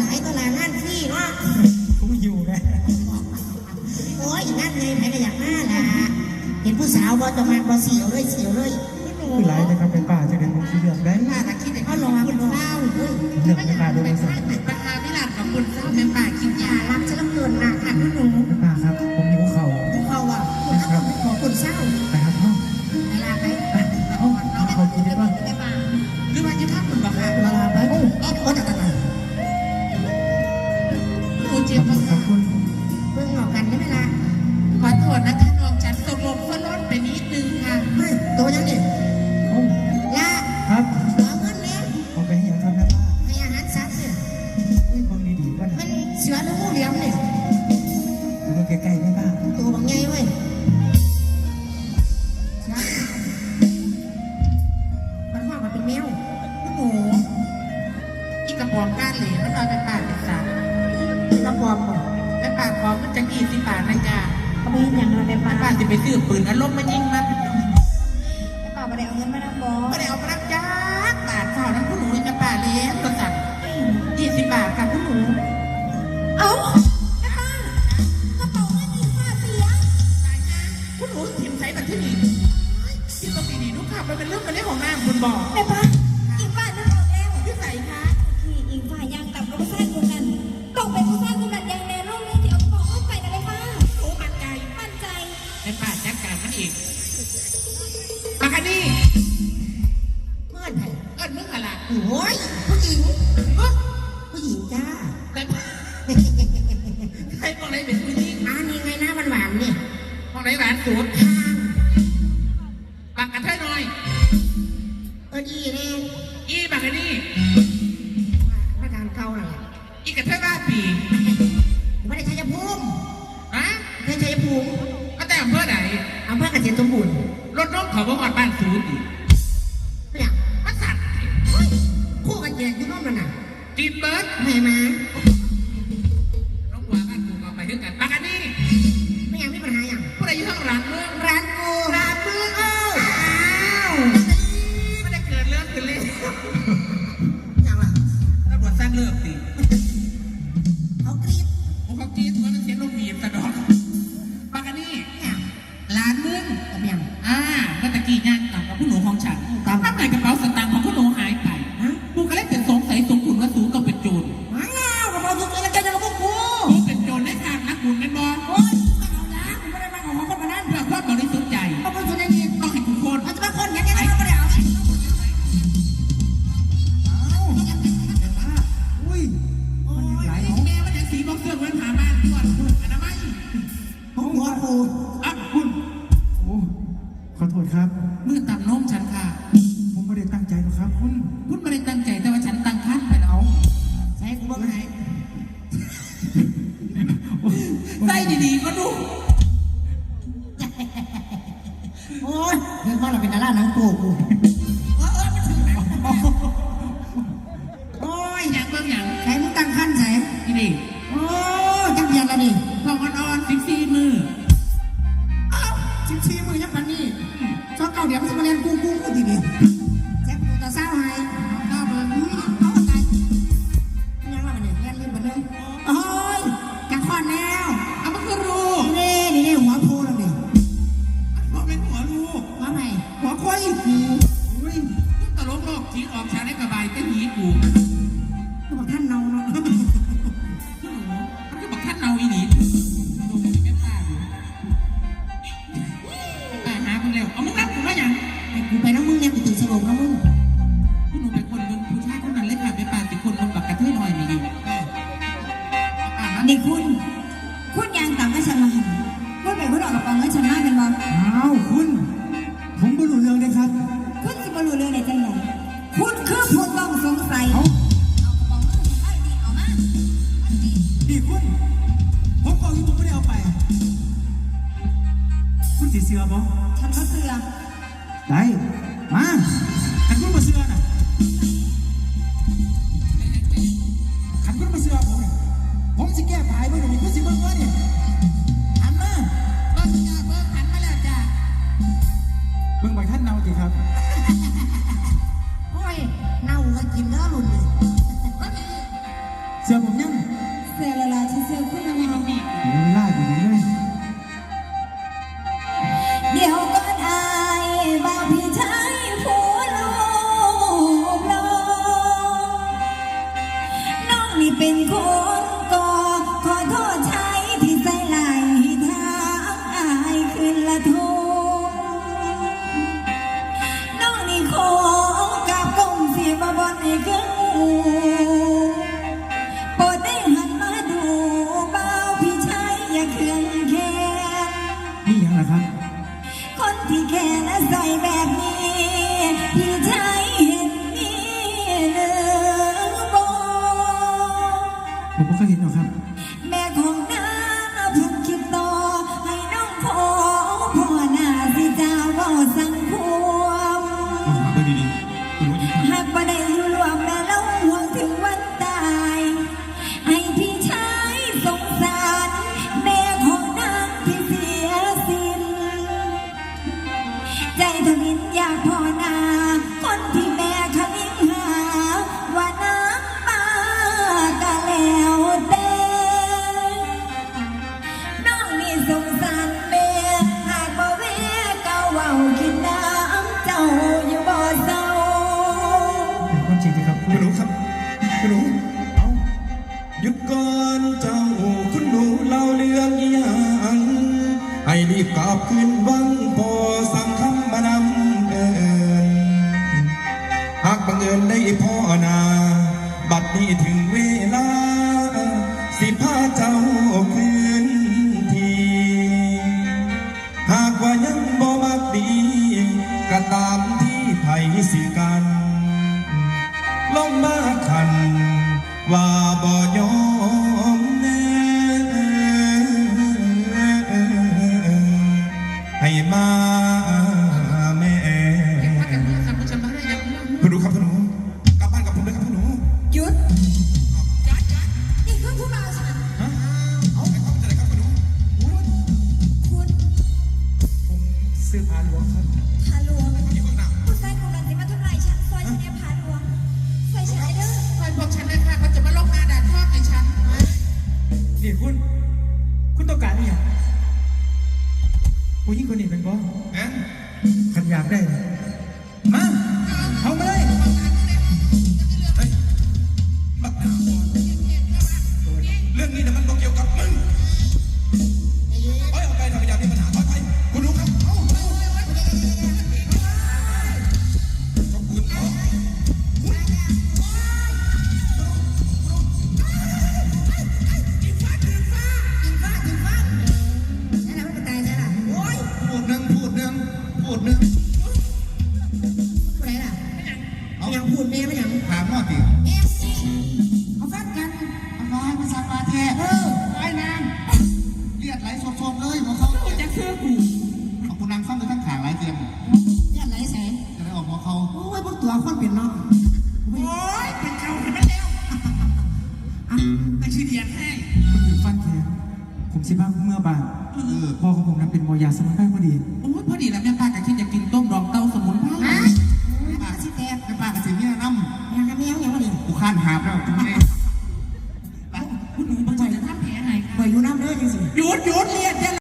หลายก็หลายงานฟรีเนาะกูอยู่ไงโอ้ยนั่นไงใครก็อยากมาล่ะเห็นผู้สาวบ่จะมาบ่เสียวเลยเสียวเลยคือหลายนะครับเป็นป่าจะเป็นมุกที่เลือกได้น่าตะคิดเขาลงมาเป็นเศร้าเฮ้ยเลือกเป็นป่าโดยไม่สนราคาพิลาบกับบุญเศร้าเป็นป่าคิดยารักจะต้องเกินนะค่ะพี่หนู จะไปซื้อปืนอารมณ์มายิงมันป้าไม่ได้เอาเงินมาทำบ่ก็ได้เอาไปรับจ้าบาทข่าวนั้นผู้หนูจะป่าเลี้ยงตัวสัตว์ยี่สิบบาทกับผู้หนู เอ้าแม่ป้ากระเป๋าเงินอีกห้าเสียตายนะผู้หนูถิ่มใช้บัตรที่นี่ที่ต้องดีๆนุ๊กขับมันเป็นเรื่องเป็นเรื่องของนางคุณบอกแม่ป้า โอ้ยผู้หญิงเฮ้ยผู้หญิงจ้าแต่ใครบอกไหนเป็นผู้หญิงอันนี้ไงนะมันหวานเนี่ยบอกไหนหวานสูตรปากกันเท่าน้อยเออดีเนี่ยอีปากกันนี่ประการเก่าน่ะอีกระเท่าบ้าปีไม่ได้ชัยภูมิฮะไม่ใช่ชัยภูมิก็แต่อำเภอไหนอำเภอกเกษตรสมบูรณ์รถน้องเขาบอกว่าบ้านสูตรอีก กันแจกอยู่โน่นมันน่ะจีนเบิร์ดไม่มาน้องหวาบ้านกูเอาไปด้วยกันปากกันนี่ไม่ยังมีปัญหาอย่างผู้ใดอยู่ข้างหลังเมืองร้านกูร้านมือเอ้าอ้าวไม่ได้เกิดเรื่องขึ้นเลยอย่างล่ะตำรวจสร้างเลิกสิเใส่ดีๆก็ดู โอ๊ยเรื่องว่าเราเป็นดาราหนังโป๊กูโอ้ยอย่างเบื้องอย่างใครมึงตั้งคันใส่นี่ดิโอ้จังเบียนละดิพองอ่อนๆสิบสี่มืออ้าวชิมชีมือยังปันนี่ชอบเก่าเดี๋ยวมันจะมาเรียนกูกูกูดีดี 你变过 สิกันลงมาคัน ว่าบ่ยอ เนี่คุณ คุณต้องการอะไรางผู้หญิงคนนี้เป็นบ่ฮะขันอยากได้ มา ผมคิดว่าเมื่อบางพ่อของผมนั้นเป็นมอยาสมัครได้พอดี โอ้พอดีแล้วแม่ป้ากับคิด